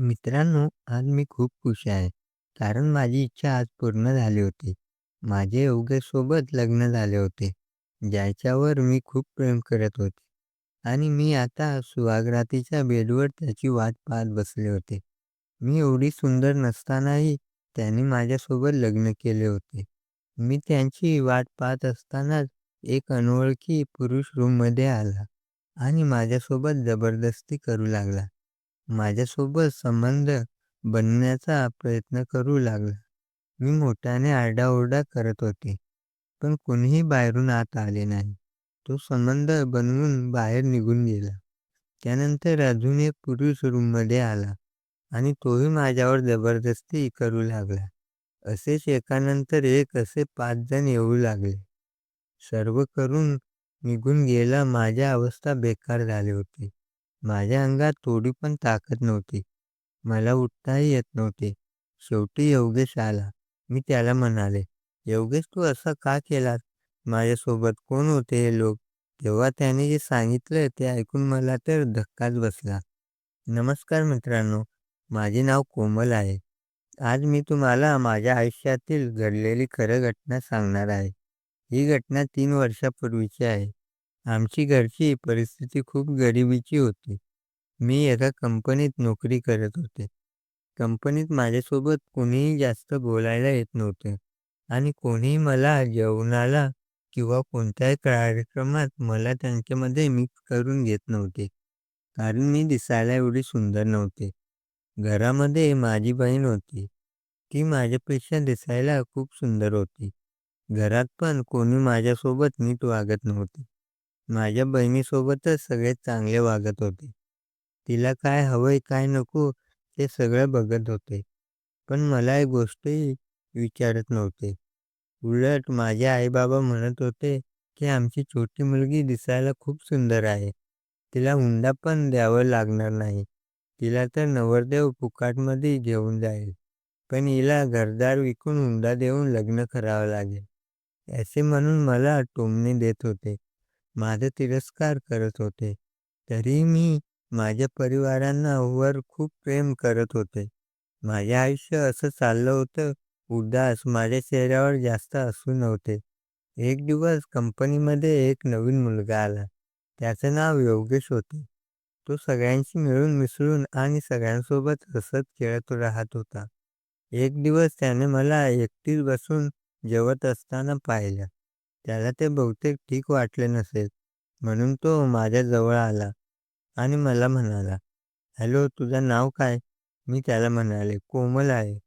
मित्रांनो, आज मी खूप खुश आहे. कारण माझी इच्छा आज पूर्ण झाली होती. माझे योगेशसोबत लग्न झाले होते, ज्याच्यावर मी खूप प्रेम करत होते. आणि मी आता सुहागरातीच्या बेडवर त्याची वाट पाहत बसले होते. मी एवढी सुंदर नसतानाही त्याने माझ्यासोबत लग्न केले होते. मी त्यांची वाट पाहत असतानाच एक अनोळखी पुरुष रूममध्ये आला आणि माझ्यासोबत जबरदस्ती करू लागला. माझ्यासोबत संबंध बनण्याचा प्रयत्न करू लागला. मी मोठ्याने आरडाओरडा करत होते, पण कोणीही बाहेरून आत आले नाही. तो संबंध बनवून बाहेर निघून गेला. त्यानंतर अजून एक पुरुष रूममध्ये आला आणि तोही माझ्यावर जबरदस्ती करू लागला. असेच एकानंतर एक असे पाच जण येऊ लागले. सर्व करून निघून गेला. माझी अवस्था बेकार झाली होती. माझ्या अंगात थोडी पण ताकद नव्हती. मला उठताही येत नव्हते. शेवटी योगेश आला. मी त्याला म्हणाले, "योगेश तू असं का केलास? माझ्यासोबत कोण होते हे लोक?" तेव्हा त्याने जे सांगितलं ते ऐकून मला तर धक्काच बसला. नमस्कार मित्रांनो, माझे नाव कोमल आहे. आज मी तुम्हाला माझ्या आयुष्यातील घडलेली खरं घटना सांगणार आहे. ही घटना तीन वर्षापूर्वीची आहे. आमची घरची परिस्थिती खूप गरिबीची होती. मी एका कंपनीत नोकरी करत होते. कंपनीत माझ्यासोबत कोणीही जास्त बोलायला येत नव्हते आणि कोणीही मला जेवणाला किंवा कोणत्याही कार्यक्रमात मला त्यांच्यामध्ये मिक्स करून घेत नव्हते. कारण मी दिसायला एवढी सुंदर नव्हते. घरामध्ये माझी बहीण होती. ती माझ्यापेक्षा दिसायला खूप सुंदर होती. घरात पण कोणी माझ्यासोबत नीट वागत नव्हते. माझ्या बहिणीसोबतच सगळे चांगले वागत होते. तिला काय हवंय काय नको ते सगळं बघत होते. पण मला एक गोष्टही विचारत नव्हते. उलट माझे आई-बाबा म्हणत होते, की आमची छोटी मुलगी दिसायला खूप सुंदर आहे. तिला हुंडा पण द्यावा लागणार नाही. तिला तर नवरदेव फुकटमध्ये घेऊन जाईल. पण हिला घरदार विकून हुंडा देऊन लग्न करावं लागेल. असे म्हणून मला टोमणे देत होते. माझा तिरस्कार करत होते. तरी मी माझ्या परिवारांवर खूप प्रेम करत होते. माझे आयुष्य असं चाललं होतं उदास. माझ्या चेहऱ्यावर जास्त असू नव्हते. एक दिवस कंपनीमध्ये एक नवीन मुलगा आला. त्याचं नाव योगेश होते. तो सगळ्यांशी मिळून मिसळून आणि सगळ्यांसोबत हसत खेळत राहत होता. एक दिवस त्याने मला एकटीच बसून जेवत असताना पाहिलं. त्याला ते बहुतेक ठीक वाटले नसेल, म्हणून तो माझ्या जवळ आला आणि मला म्हणाला, "हॅलो, तुझं नाव काय?" मी त्याला म्हणाले, "कोमल आहे."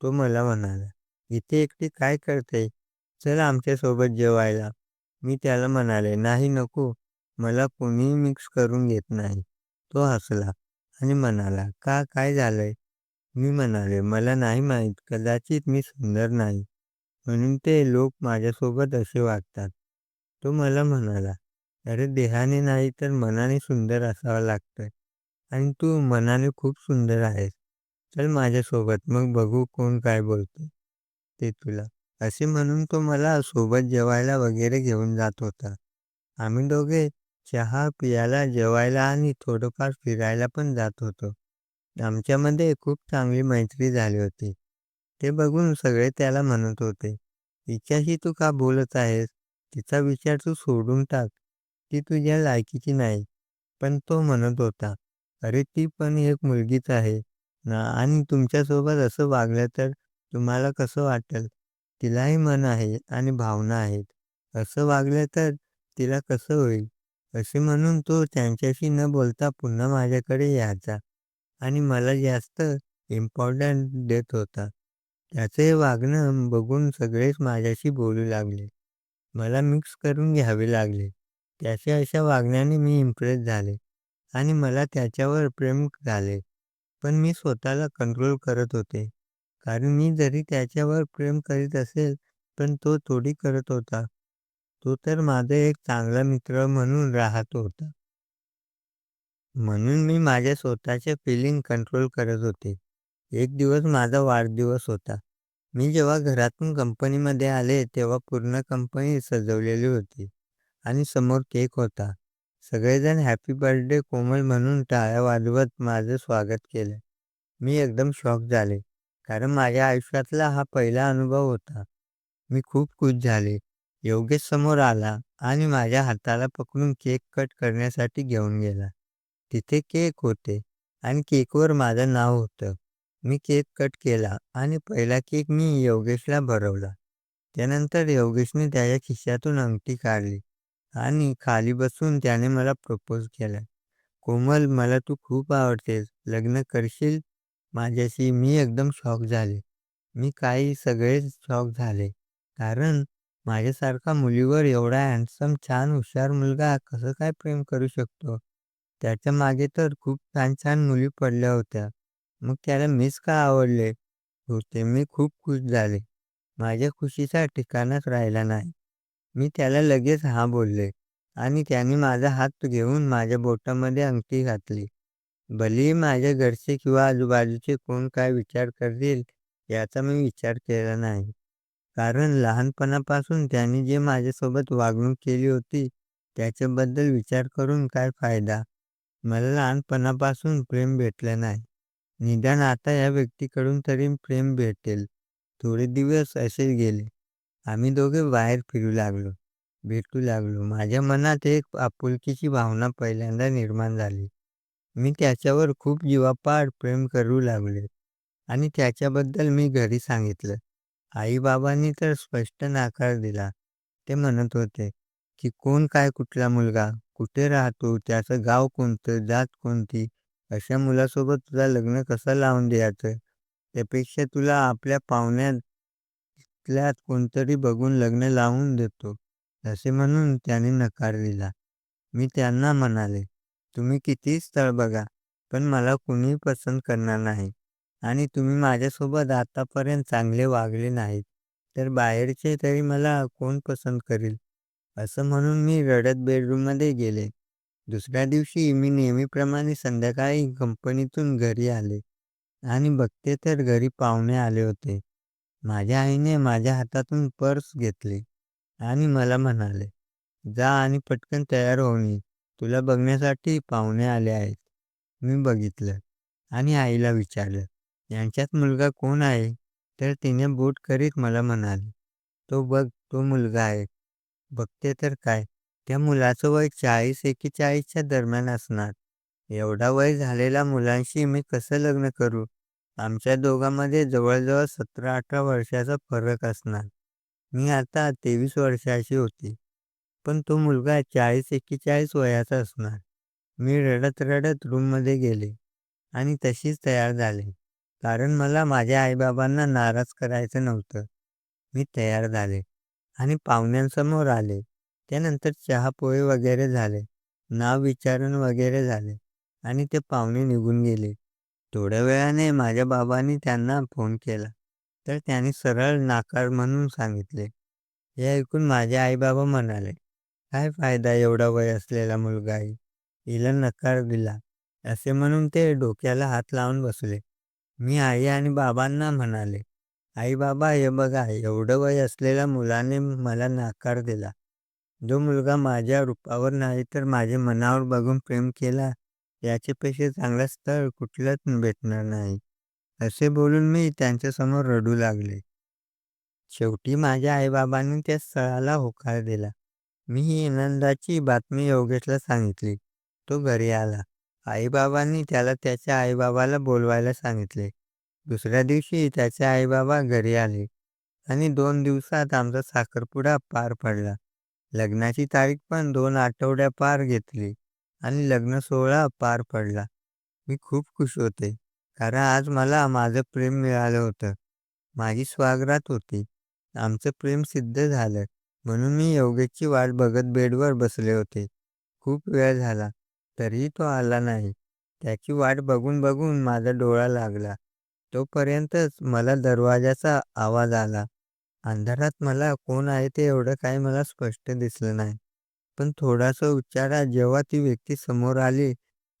तो मला म्हणाला, "इथे एकटी काय करते? चल आमच्यासोबत जेवायला." मी त्याला म्हणाले, "नाही, नको. मला कोणीही मिक्स करून घेत नाही." तो हसला आणि म्हणाला, "का, काय झालंय?" मी म्हणाले, "मला नाही माहीत. कदाचित मी सुंदर नाही, म्हणून ते लोक माझ्यासोबत असे वागतात." तो मला म्हणाला, "अरे, देहाने नाही तर मनाने सुंदर असावं लागतं आणि तू मनाने खूप सुंदर आहेस. चल माझ्यासोबत, मग बघू कोण काय बोलतं ते तुला." असे म्हणून तो मला सोबत जेवायला वगैरे घेऊन जात होता. आम्ही दोघे चहा प्यायला, जेवायला आणि थोडंफार फिरायला पण जात होतो. आमच्यामध्ये खूप चांगली मैत्री झाली होती. ते बघून सगळे त्याला म्हणत होते, तिच्याशी तू का बोलत आहेस? तिचा विचार तू सोडून टाक. ती तुझ्या लायकीची नाही." पण तो म्हणत होता, "अरे, ती पण एक मुलगीच आहे ना आणि तुमच्यासोबत असं वागलं तर तुम्हाला कसं वाटेल? तिलाही मन आहे आणि भावना आहेत. असं वागलं तर तिला कसं होईल?" असे म्हणून तो त्यांच्याशी न बोलता पुन्हा माझ्याकडे यायचा आणि मला जास्त इम्पॉर्टंट देत होता. त्याचे वागणं बघून सगळेच माझ्याशी बोलू लागले. मला मिक्स करून घ्यावे लागले. त्याच्या अशा वागण्याने मी इम्प्रेस झाले आणि मला त्याच्यावर प्रेम झाले. पण मी स्वतःला कंट्रोल करत होते. कारण मी जरी त्याच्यावर प्रेम करीत असेल, पण तो थोडी करत होता. तो तर माझा एक चांगला मित्र म्हणून राहत होता. म्हणून मी माझ्या स्वतःच्या फीलिंग कंट्रोल करत होते. एक दिवस माझा वाढदिवस होता. मी जेव्हा घरातून कंपनीमध्ये आले, तेव्हा पूर्ण कंपनी सजवलेली होती आणि समोर केक होता. सगळेजण हॅपी बर्थडे कोमल म्हणून टाळ्या वाजवत माझं स्वागत केलं. मी एकदम शॉक झाले. कारण माझ्या आयुष्यातला हा पहिला अनुभव होता. मी खूप खुश झाले. योगेश समोर आला आणि माझ्या हाताला पकडून केक कट करण्यासाठी घेऊन गेला. तिथे केक होते आणि केकवर माझं नाव होतं. मी केक कट केला आणि पहिला केक मी योगेशला भरवला. त्यानंतर योगेशने त्याच्या खिशातून अंगठी काढली आणि खाली बसून त्याने मला प्रपोज केला. कोमल मला तू खूप आवडतेस. लग्न करशील माझ्याशी? मी एकदम शॉक झाले. मी काही सगळेच शॉक झाले. कारण माझ्यासारखा मुलीवर एवढा हँडसम, छान, हुशार मुलगा कसं काय प्रेम करू शकतो? त्याच्यामागे तर खूप छान-छान मुली पडल्या होत्या. मग त्याला मीच का आवडले होते? मी खूप खुश झाले. माझ्या खुशीचा ठिकाणाच राहिला नाही. मी त्याला लगेच हां बोलले आणि त्याने माझा हात घेऊन माझ्या बोटामध्ये अंगठी घातली. भलेही माझ्या घरचे किंवा आजूबाजूचे कोण काय विचार करतील याचा मी विचार केला नाही. कारण लहानपणापासून त्याने जे माझ्यासोबत वागणूक केली होती त्याच्याबद्दल विचार करून काय फायदा? मला लहानपणापासून प्रेम भेटलं नाही. निदान आता या व्यक्तीकडून तरी प्रेम भेटेल. थोडे दिवस असेच गेले. आम्ही दोघे बाहेर फिरू लागलो, भेटू लागलो. माझ्या मनात एक आपुलकीची भावना पहिल्यांदा निर्माण झाली. मी त्याच्यावर खूप जीवापाड प्रेम करू लागले आणि त्याच्याबद्दल मी घरी सांगितलं. आई-बाबांनी तर स्पष्ट नकार दिला. ते म्हणत होते, की कोण काय कुठला मुलगा? कुठे राहतो? त्याचं गाव कोणतं? जात कोणती? अशा मुलासोबत तुला लग्न कसं लावून द्यायचं? त्यापेक्षा तुला आपल्या पाहुण्यातल्यात कोणतरी बघून लग्न लावून देतो. असे म्हणून त्याने नकार दिला. मी त्यांना म्हणाले, तुम्ही कितीही स्थळ बघा, पण मला कुणीही पसंत करणार नाही आणि तुम्ही माझ्यासोबत आतापर्यंत चांगले वागले नाहीत, तर बाहेरचे तरी मला कोण पसंत करील? असं म्हणून मी रडत बेडरूममध्ये गेले. दुसऱ्या दिवशी मी नेहमीप्रमाणे संध्याकाळी कंपनीतून घरी आले आणि बघते तर घरी पाहुणे आले होते. माझ्या आईने माझ्या हातातून पर्स घेतली आणि मला म्हणाले, जा आणि पटकन तयार होऊन ये. तुला बघण्यासाठी पाहुणे आले आहेत. मी बघितलं आणि आईला विचारलं, यांच्यात मुलगा कोण आहे? तर तिने बोट करीत मला म्हणाली, तो बघ तो मुलगा आहे. बघते तर काय, त्या मुलाचं वय चाळीस एकेचाळीसच्या दरम्यान असणार. एवढा वय झालेल्या मुलांशी मी कसं लग्न करू? आमच्या दोघांमध्ये जवळजवळ सतरा-अठरा वर्षाचा फरक असणार. मी आता तेवीस वर्षाची होती. पण तो मुलगा चाळीस-एक्केचाळीस वयाचा असणार. मी रडत-रडत रूममध्ये गेले आणि तशीच तयार झाले. कारण मला माझ्या आई-बाबांना नाराज करायचं नव्हतं. मी तयार झाले आणि पाहुण्यांसमोर आले. त्यानंतर चहा-पोहे वगैरे झाले. नाव विचारण वगैरे झाले आणि ते पाहुणे निघून गेले. थोड्या वेळाने माझ्या बाबांनी त्यांना फोन केला, तर त्यांनी सरळ नकार म्हणून सांगितले. हे ऐकून माझे आई-बाबा म्हणाले, काय फायदा एवढा वय असलेला मुलगा आहे, हिला नकार दिला. असे म्हणून ते डोक्याला हात लावून बसले. मी आई आणि बाबांना म्हणाले, आई-बाबा हे बघा एवढं वय असलेल्या मुलाने मला नकार दिला. जो मुलगा माझ्या रूपावर नाही तर माझ्या मनावर बघून प्रेम केला याच्यापेक्षा चांगलं स्थळ कुठलंच भेटणार नाही. असे बोलून मी त्यांच्यासमोर रडू लागले. शेवटी माझ्या आईबाबांनी त्या स्थळाला होकार दिला. मी ही आनंदाची बातमी योगेशला सांगितली. तो घरी आला. आईबाबांनी त्याला त्याच्या आईबाबाला बोलवायला सांगितले. दुसऱ्या दिवशी त्याचे आईबाबा घरी आले आणि दोन दिवसात आमचा साखरपुडा पार पडला. लग्नाची तारीख पण दोन आठवड्या पार घेतली आणि लग्न सोहळा पार पडला. मी खूप खुश होते. कारण आज मला माझं प्रेम मिळालं होतं. माझी स्वागरात होती. आमचं प्रेम सिद्ध झालं. म्हणून मी योगेशची वाट बघत बेडवर बसले होते. खूप वेळ झाला, तरीही तो आला नाही. त्याची वाट बघून बघून माझा डोळा लागला. तोपर्यंतच मला दरवाजाचा आवाज आला. अंधारात मला कोण आहे ते एवढं काही मला स्पष्ट दिसलं नाही. पण थोडासा उच्चारा जेव्हा ती व्यक्ती समोर आली,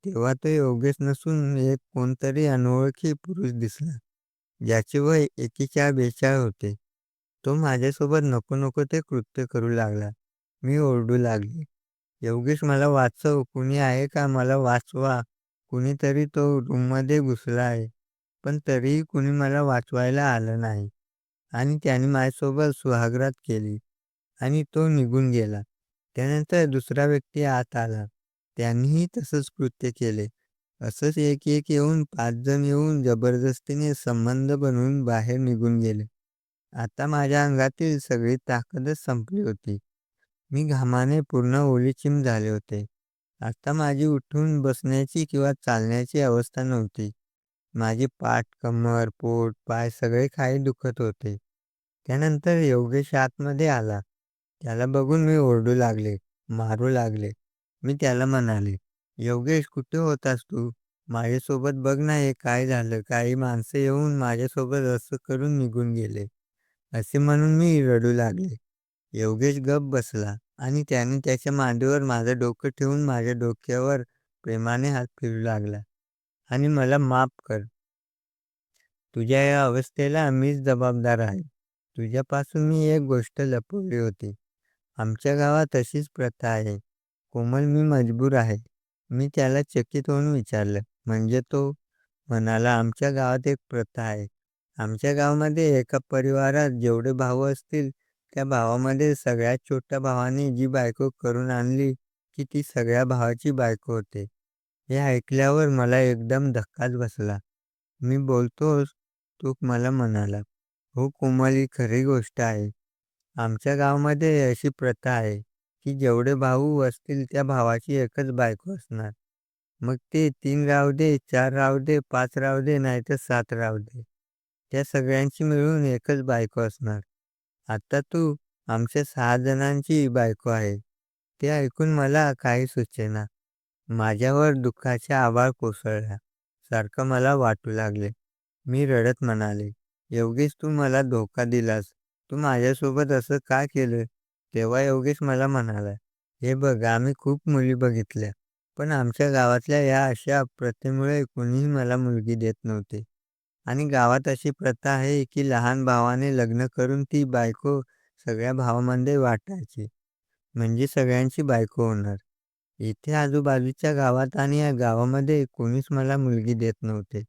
तेव्हा तो योगेश नसून एक कोणतरी अनोळखी पुरुष दिसला. ज्याचे वय एकीच्या बेचाळ होते. तो माझ्यासोबत नको नको ते कृत्य करू लागला. मी ओरडू लागले, योगेश मला वाचव. कुणी आहे का? मला वाचवा. कुणीतरी तो रूममध्ये घुसला आहे. पण तरीही कुणी मला वाचवायला आलं नाही आणि त्याने माझ्यासोबत सुहागरात केली आणि तो निघून गेला. त्यानंतर दुसरा व्यक्ती आत आला. त्यांनीही तसंच कृत्य केले. असंच एक एक येऊन पाच जण येऊन जबरदस्तीने संबंध बनवून बाहेर निघून गेले. आता माझ्या अंगातील सगळी ताकदच संपली होती. मी घामाने पूर्ण ओलीचिम झाले होते. आता माझी उठून बसण्याची किंवा चालण्याची अवस्था नव्हती. माझी पाठ, कमर, पोट, पाय सगळे काही दुखत होते. त्यानंतर योगेश आतमध्ये आला. त्याला बघून मी ओरडू लागले, मारू लागले. मी त्याला म्हणाले, "योगेश कुठे होतास तू? माझ्यासोबत बघ ना हे काय झालं? काही माणसं येऊन माझ्यासोबत असं करून निघून गेले." असे म्हणून मी रडू लागले. योगेश गप्प बसला आणि त्याने त्याच्या मांडीवर माझं डोकं ठेवून माझ्या डोक्यावर प्रेमाने हात फिरू लागला आणि मला माफ कर. तुझ्या या अवस्थेला मीच जबाबदार आहे. तुझ्यापासून मी एक गोष्ट लपवली होती. आमच्या गावात अशीच प्रथा आहे. कोमल मी मजबूर आहे. मी त्याला चकित होऊन विचारलं, म्हणजे तो म्हणाला, आमच्या गावात एक प्रथा आहे. आमच्या गावामध्ये एका परिवारात जेवढे भाऊ असतील त्या भावामध्ये सगळ्यात छोट्या भावाने जी बायको करून आणली की ती सगळ्या भावाची बायको होते. हे ऐकल्यावर मला एकदम धक्काच बसला. मी बोलतोच तो मला म्हणाला, हो कोमल ही खरी गोष्ट आहे. आमच्या गावामध्ये अशी प्रथा आहे की जेवढे भाऊ असतील त्या भावाची एकच बायको असणार. मग ते तीन राहू दे, चार राहू दे, पाच राहू दे, नाहीतर सात राहू दे. त्या सगळ्यांची मिळून एकच बायको असणार. आता तू आमच्या सहा जणांची बायको आहे. ते ऐकून मला काही सुचेना. माझ्यावर दुःखाचे आभाळ कोसळल्या सारखं मला वाटू लागले. मी रडत म्हणाले, योगेश तू मला धोका दिलास. तू माझ्यासोबत असं का केलं? तेव्हा योगेश मला म्हणाला, हे बघ आम्ही खूप मुली बघितल्या. पण आमच्या गावातल्या या अशा प्रथेमुळे कोणीही मला मुलगी देत नव्हते. आणि गावात अशी प्रथा आहे की लहान भावाने लग्न करून ती बायको सगळ्या भावामध्ये वाटायची. म्हणजे सगळ्यांची बायको होणार. इथे आजूबाजूच्या गावात आणि या गावामध्ये कोणीच मला मुलगी देत नव्हते.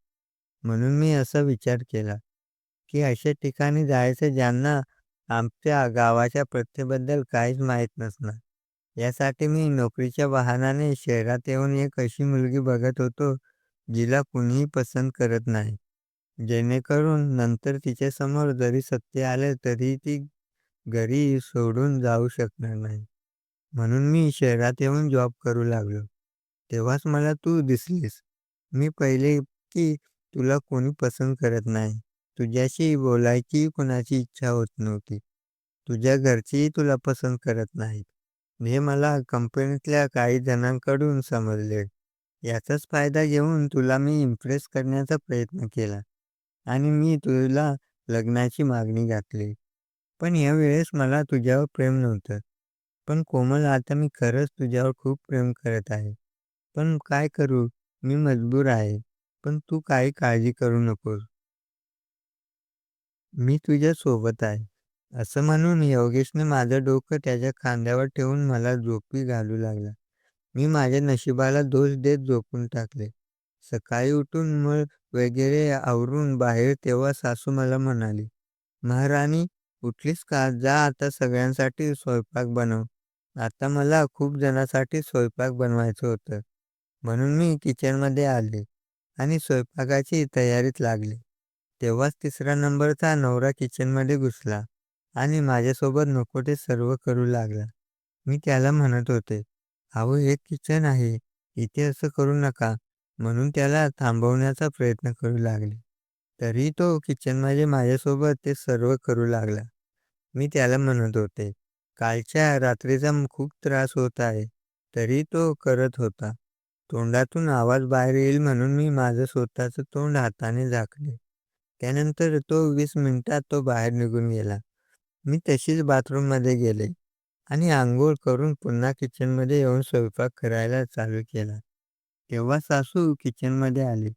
म्हणून मी असा विचार केला की अशा ठिकाणी जायचं ज्यांना आमच्या गावाच्या प्रथेबद्दल काहीच माहीत नसणार. यासाठी मी नोकरीच्या वाहनाने शहरात येऊन एक अशी मुलगी बघत होतो जिला कुणीही पसंत करत नाही. जेणेकरून नंतर तिच्यासमोर जरी सत्य आले तरी ती घरी सोडून जाऊ शकणार नाही. म्हणून मी शहरात येऊन जॉब करू लागलो. तेव्हाच मला तू दिसलीस. मी पहिले की तुला कोणी पसंत करत नाही. तुझ्याशी बोलायची कुणाची इच्छा होत नव्हती. तुझ्या घरचेही तुला पसंत करत नाहीत. हे मला कंपनीतल्या काही जणांकडून समजले. याचाच फायदा घेऊन तुला मी इम्प्रेस करण्याचा प्रयत्न केला आणि मी तुला लग्नाची मागणी घातली. पण यावेळेस मला तुझ्यावर प्रेम नव्हतं. पण कोमल आता मी खरंच तुझ्यावर खूप प्रेम करत आहे. पण काय करू? मी मजबूर आहे. पण तू काही काळजी करू नकोस. मी तुझ्या सोबत आहे. असं म्हणून योगेशने माझं डोकं त्याच्या खांद्यावर ठेवून मला झोपी घालू लागला. मी माझ्या नशिबाला दोष देत झोपून टाकले. सकाळी उठून मळ वगैरे आवरून बाहेर तेव्हा सासू मला म्हणाली, महाराणी उठलीस का? जा आता सगळ्यांसाठी स्वयंपाक बनव. आता मला खूप जणांसाठी स्वयंपाक बनवायचं होतं. म्हणून मी किचनमध्ये आले आणि स्वयंपाकाची तयारीत लागले. तेव्हाच तिसरा नंबरचा नवरा किचनमध्ये घुसला आणि माझ्यासोबत नको ते सर्व करू लागला. मी त्याला म्हणत होते, अहो हे किचन आहे. इथे असं करू नका. म्हणून त्याला थांबवण्याचा प्रयत्न करू लागले. तरी तो किचनमध्ये माझ्यासोबत ते सर्व करू लागला. मी त्याला म्हणत होते, कालच्या रात्रीचा खूप त्रास होत आहे. तरी तो करत होता. तोंडातून आवाज बाहेर येईल म्हणून मी माझं स्वतःचं तोंड हाताने झाकले. त्यानंतर तो वीस मिनिटात तो बाहेर निघून गेला. मी तशीच बाथरूममध्ये गेले आणि अंघोळ करून पुन्हा किचनमध्ये येऊन स्वयंपाक करायला चालू केला. तेव्हा सासू किचनमध्ये आली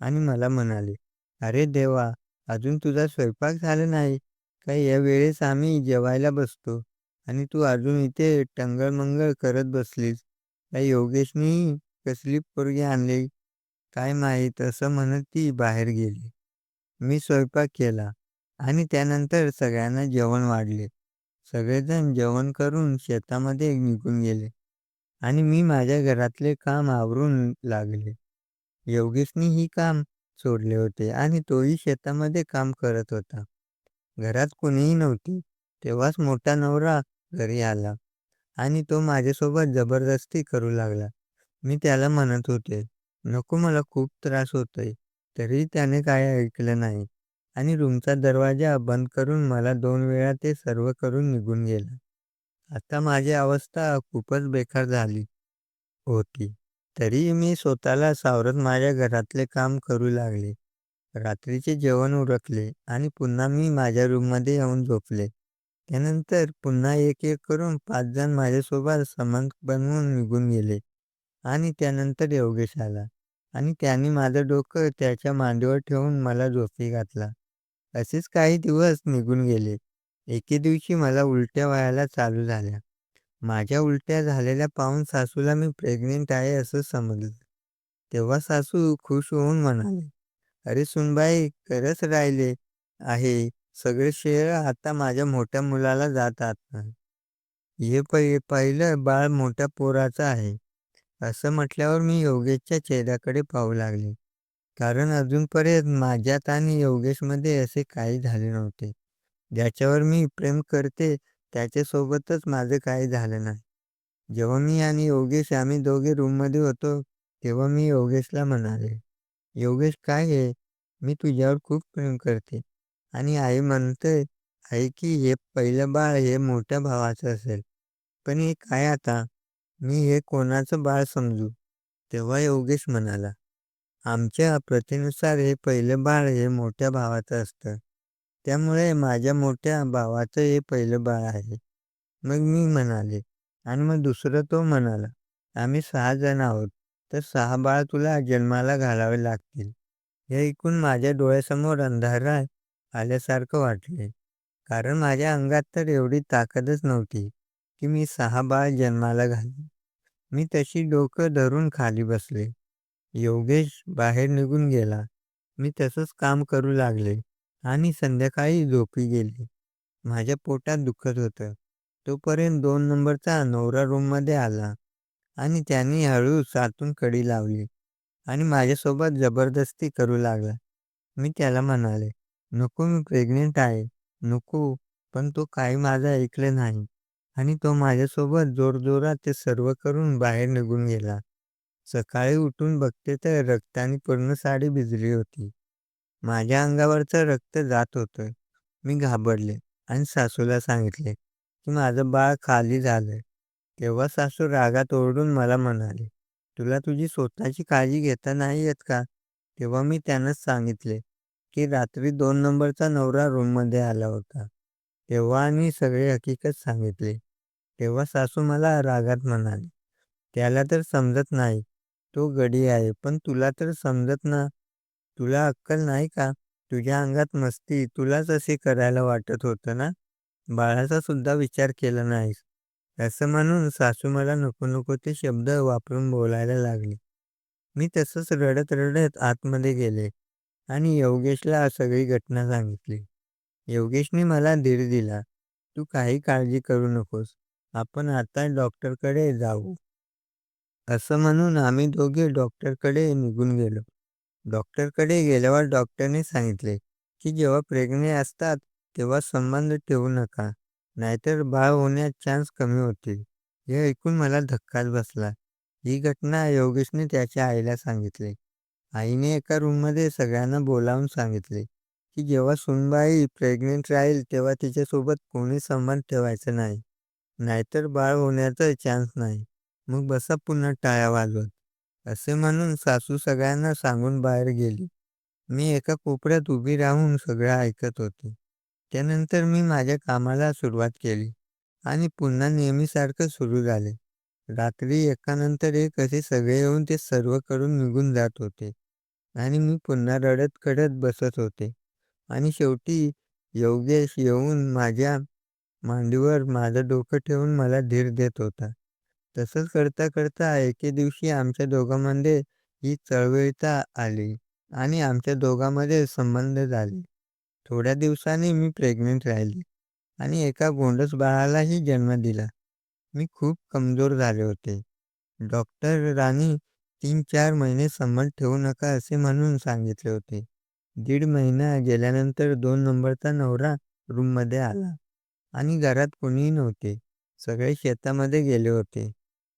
आणि मला म्हणाले, अरे देवा, अजून तुझा स्वयंपाक झाला नाही का? या वेळेस आम्ही जेवायला बसतो आणि तू अजून इथे टंगळमंगळ करत बसलीस. त्या योगेशनेही कसली पोरगी आणली काय माहीत? असं म्हणत ती बाहेर गेली. मी स्वयंपाक केला आणि त्यानंतर सगळ्यांना जेवण वाढले. सगळेजण जेवण करून शेतामध्ये निघून गेले आणि मी माझ्या घरातले काम आवरून लागले. योगेशने ही काम सोडले होते आणि तोही शेतामध्ये काम करत होता. घरात कोणीही नव्हती. तेव्हाच मोठा नवरा घरी आला आणि तो माझ्यासोबत जबरदस्ती करू लागला. मी त्याला म्हणत होते, "नको मला खूप त्रास होतोय." तरीही त्याने काही ऐकलं नाही आणि रूमचा दरवाजा बंद करून मला दोन वेळा ते सर्व करून निघून गेला. आता माझी अवस्था खूपच बेकार झाली होती. तरीही मी स्वतःला सावरत माझ्या घरातले काम करू लागले. रात्रीचे जेवण उरकले आणि पुन्हा मी माझ्या रूममध्ये येऊन झोपले. त्यानंतर पुन्हा एक-एक करून पाच जण माझ्यासोबत संबंध बनवून निघून गेले आणि त्यानंतर योगेश आला आणि त्याने माझं डोकं त्याच्या मांडीवर ठेवून मला झोपी घातला. असेच काही दिवस निघून गेले. एके दिवशी मला उलट्या व्हायला चालू झाल्या. माझ्या उलट्या झालेल्या पाहून सासूला मी प्रेग्नंट आहे असं समजलं. तेव्हा सासू खुश होऊन म्हणाले, "अरे सुनबाई खरंच राहिले आहे. सगळे श्रेय आता माझ्या मोठ्या मुलाला जात आता. हे पहि पहिलं बाळ मोठ्या पोराचं आहे." असं म्हटल्यावर मी योगेशच्या चेहऱ्याकडे पाहू लागले. कारण अजूनपर्यंत माझ्यात आणि योगेशमध्ये असे काही झाले नव्हते. ज्याच्यावर मी प्रेम करते त्याच्यासोबतच माझं काही झालं नाही. जेव्हा मी आणि योगेश आम्ही दोघे रूममध्ये होतो, तेव्हा मी योगेशला म्हणाले, "योगेश काय आहे? मी तुझ्यावर खूप प्रेम करते आणि आई म्हणते आहे की हे पहिलं बाळ हे मोठ्या भावाचं असेल. पण हे काय आता? मी हे कोणाचं बाळ समजू?" तेव्हा योगेश म्हणाला, "आमच्या प्रथेनुसार हे पहिलं बाळ हे मोठ्या भावाचं असतं. त्यामुळे माझ्या मोठ्या भावाचं हे पहिलं बाळ आहे." मग मी म्हणाले, "आणि मग दुसरं?" तो म्हणाला, "आम्ही सहा जण आहोत, तर सहा बाळ तुला जन्माला घालावे लागतील." हे ऐकून माझ्या डोळ्यासमोर अंधार आल्यासारखं वाटले. कारण माझ्या अंगात तर एवढी ताकदच नव्हती की मी सहा बाळ जन्माला घालीन. मी तशी डोकं धरून खाली बसले. योगेश बाहेर निघून गेला. मी तसंच काम करू लागले आणि संध्याकाळी झोपी गेली माझ्या पोटात दुखत होतं. तोपर्यंत दोन नंबरचा नवरा रूममध्ये आला आणि त्याने हळूच आतून कडी लावली आणि माझ्यासोबत जबरदस्ती करू लागला. मी त्याला म्हणाले, "नको मी प्रेग्नंट आहे." "नको." पण तो काही माझं ऐकलं नाही आणि तो माझ्यासोबत जोरजोरात ते सर्व करून बाहेर निघून गेला. सकाळी उठून बघते तर रक्ताने पूर्ण साडी भिजली होती. माझ्या अंगावरचं रक्त जात होतं. मी घाबरले आणि सासूला सांगितले की माझं बाळ खाली झालंय. तेव्हा सासू रागात ओरडून मला म्हणाले, "तुला तुझी स्वतःची काळजी घेता नाही येत का?" तेव्हा मी त्यानंच सांगितले की रात्री दोन नंबरचा नवरा रूममध्ये आला होता. तेव्हा आम्ही सगळी हकीकत सांगितली. तेव्हा सासू मला रागात म्हणाली, "त्याला तर समजत नाही. तो गडी आहे. पण तुला तर समजत ना? तुला अक्कल नाही का? तुझ्या अंगात मस्ती. तुलाच असे करायला वाटत होतं ना? बाळाचा सुद्धा विचार केला नाहीस." असं म्हणून सासू मला नको-नको ते शब्द वापरून बोलायला लागली. मी तसंच रडत-रडत आतमध्ये गेले आणि योगेशला सगळी घटना सांगितली. योगेशने मला धीर दिला, "तू काही काळजी करू नकोस. आपण आता डॉक्टरकडे जाऊ." असं म्हणून आम्ही दोघे डॉक्टरकडे निघून गेलो. डॉक्टरकडे गेल्यावर डॉक्टरने सांगितले की जेव्हा प्रेग्नंट असतात तेव्हा संबंध ठेवू नका, नाहीतर बाळ होण्यात चान्स कमी होतील. हे ऐकून मला धक्काच बसला. ही घटना योगेशने त्याच्या आईला सांगितली. आईने एका रूममध्ये सगळ्यांना बोलावून सांगितले की जेव्हा सुनबाई प्रेग्नंट राहील तेव्हा तिच्यासोबत कोणी संबंध ठेवायचा नाही, नाहीतर बाळ होण्याचा चान्स नाही. मग बसा पुन्हा टाळ्या वाजवत. असे म्हणून सासू सगळ्यांना सांगून बाहेर गेली. मी एका कोपऱ्यात उभी राहून सगळं ऐकत होते. त्यानंतर मी माझ्या कामाला सुरुवात केली आणि पुन्हा नेहमीसारखं सुरू झाले. रात्री एकानंतर एक असे सगळे येऊन ते सर्व करून निघून जात होते आणि मी पुन्हा रडत-खडत बसत होते आणि शेवटी योगेश येऊन माझ्या मांडीवर माझं डोकं ठेवून मला धीर देत होता. तसंच करता-करता एके दिवशी आमच्या दोघांमध्ये ही चळवळीता आली आणि आमच्या दोघांमध्ये संबंध झाले. थोड्या दिवसांनी मी प्रेग्नंट राहिली आणि एका गोंडस बाळालाही जन्म दिला. मी खूप कमजोर झाले होते. डॉक्टरांनी तीन चार महिने संबंध ठेवू नका असे म्हणून सांगितले होते. दीड महिना गेल्यानंतर दोन नंबरचा नवरा रूममध्ये आला आणि घरात कोणीही नव्हते. सगळे शेतामध्ये गेले होते.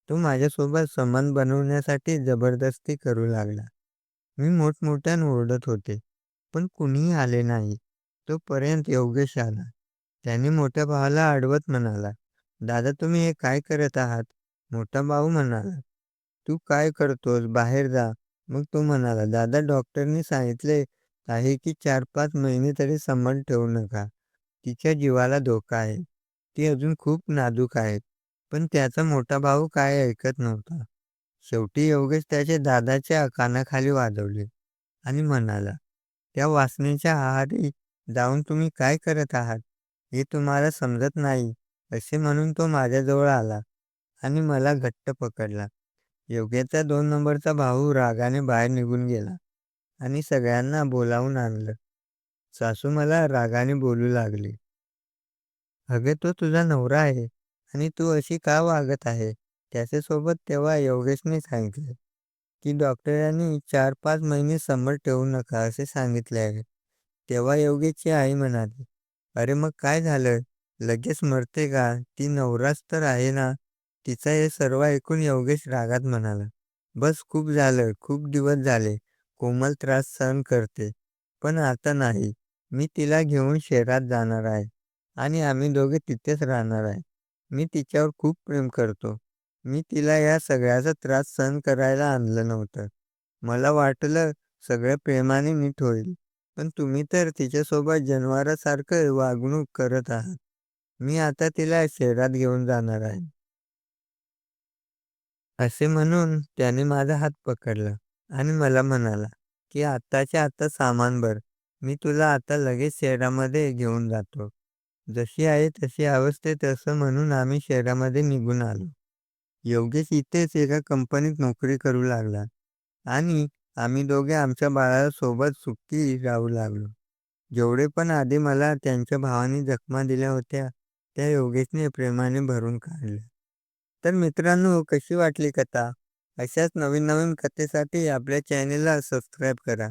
तो माझ्यासोबत समान बनवण्यासाठी जबरदस्ती करू लागला. मी मोठमोठ्यानं ओरडत होते, पण कुणीही आले नाही. तोपर्यंत योगेश आला. त्याने मोठ्या भावाला अडवत म्हणाला, दादा तुम्ही हे काय करत आहात? मोठा भाऊ म्हणाला, तू काय करतोस? बाहेर जा. मग तो म्हणाला, दादा डॉक्टरने सांगितले आहे की चार पाच महिने तरी संबंध ठेवू नका. तिच्या जीवाला धोका आहे. ती अजून खूप नाजूक आहे. पण त्याचा मोठा भाऊ काय ऐकत नव्हता. शेवटी योगेश त्याच्या दादाच्या कानाखाली वाजवले आणि म्हणाला, त्या वासनेच्या आहारी जाऊन तुम्ही काय करत आहात? हे तुम्हाला समजत नाही. असे म्हणून तो माझ्याजवळ आला आणि मला घट्ट पकडला. योग्याचा दोन नंबरचा भाऊ रागाने बाहेर निघून गेला आणि सगळ्यांना बोलावून आणलं. सासू मला रागाने बोलू लागली. अगं तो तुझा नवरा आहे आणि तू अशी का वागत आहे? त्याच्यासोबत तेव्हा योगेशने सांगितले, की डॉक्टरांनी चार पाच महिने समर ठेवू नका असे सांगितले आहे. तेव्हा योगेशची आई म्हणाली, अरे मग काय झालं? लगेच मरते का? ती नवराच तर आहे ना? तिचा हे सर्व ऐकून योगेश रागात म्हणाला, बस खूप झालं. खूप दिवस झाले. कोमल त्रास सहन करते. पण आता नाही. मी तिला घेऊन शहरात जाणार आहे आणि आम्ही दोघे तिथेच राहणार आहे. मी तिच्यावर खूप प्रेम करतो. मी तिला या सगळ्याचा त्रास सहन करायला आणलं नव्हतं. मला वाटलं सगळं प्रेमाने नीट होईल. पण तुम्ही तर तिच्यासोबत जनावरासारखं वागणूक करत आहात. मी आता तिला शहरात घेऊन जाणार आहे. असे म्हणून त्याने माझा हात पकडला आणि मला म्हणाला, की आत्ताच्या आत्ता सामान भर. मी तुला आता लगेच शहरामध्ये घेऊन जातो. जशी आहे तशी अवस्थेत असं म्हणून आम्ही शहरामध्ये निघून आलो. योगेश इथेच एका कंपनीत नोकरी करू लागला आणि आम्ही दोघे आमच्या बाळाला सोबत सुखी राहू लागलो. जेवढे पण आधी मला त्यांच्या भावाने जखमा दिल्या होत्या, त्या योगेशने प्रेमाने भरून काढल्या. तर मित्रांनो कशी वाटली कथा? अशाच नवीन नवीन कथेसाठी आपल्या चॅनेलला सबस्क्राईब करा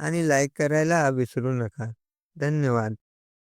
आणि लाईक करायला विसरू नका. धन्यवाद.